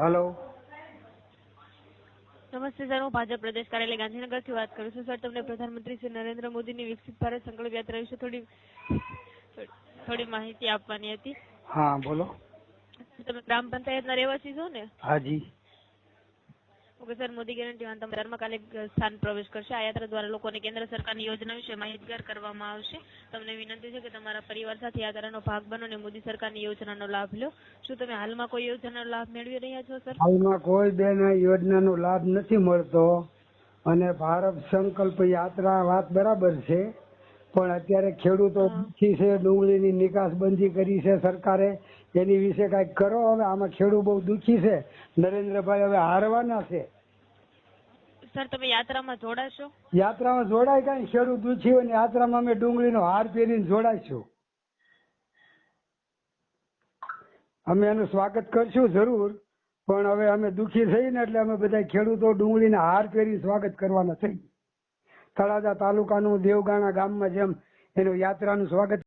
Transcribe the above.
Hello નમસ્તે sir હું ભાજપ પ્રદેશ કાર્યાલય ગાંધીનગરથી વાત કરું છું. સર તમને પ્રધાનમંત્રી શ્રી નરેન્દ્ર મોદીની વિકસિત ભારત સંકલ્પ યાત્રા વિશે થોડી થોડી માહિતી આપવાની હતી. હા બોલો. તમે ગ્રામ પંચાયતના રહેવાસી છો ને? હાજી ઓકે, સર, મોદી ગેરંટી વાન તમે ધર્મકાલે સ્થાન પ્રવેશ કરશે. આ યાત્રા દ્વારા લોકોને કેન્દ્ર સરકારની યોજના વિશે માહિતગાર કરવામાં આવશે. તમને વિનંતી છે કે તમારા પરિવાર સાથે યાત્રાનો ભાગ બનો અને મોદી સરકારની યોજનાનો લાભ લો. શું તમે હાલમાં કોઈ યોજનાનો લાભ મેળવી રહ્યા છો, સર? હાલમાં કોઈ બેન યોજનાનો લાભ નથી મળતો. અને ભારત સંકલ્પ યાત્રા વાત બરાબર છે. પણ અત્યારે ખેડૂતો દુઃખી છે ડુંગળીની નિકાસબંધી કરી છે સરકારે. એની વિશે કાંઈક કરો હવે આમાં ખેડૂત બહુ દુઃખી છે. નરેન્દ્રભાઈ હવે હારવાના છે. સર તમે યાત્રામાં જોડાશો? યાત્રામાં જોડાય કાંઈ? ખેડૂત દુઃખી હોય ને યાત્રામાં અમે ડુંગળીનો હાર પહેરીને જોડાઈશું. અમે એનું સ્વાગત કરશું જરૂર પણ હવે અમે દુઃખી થઈને એટલે અમે બધા ખેડૂતો ડુંગળીના હાર પહેરી સ્વાગત કરવાના થઈ. તળાજા તાલુકાનું દેવગાણા ગામમાં જેમ એનું યાત્રાનું સ્વાગત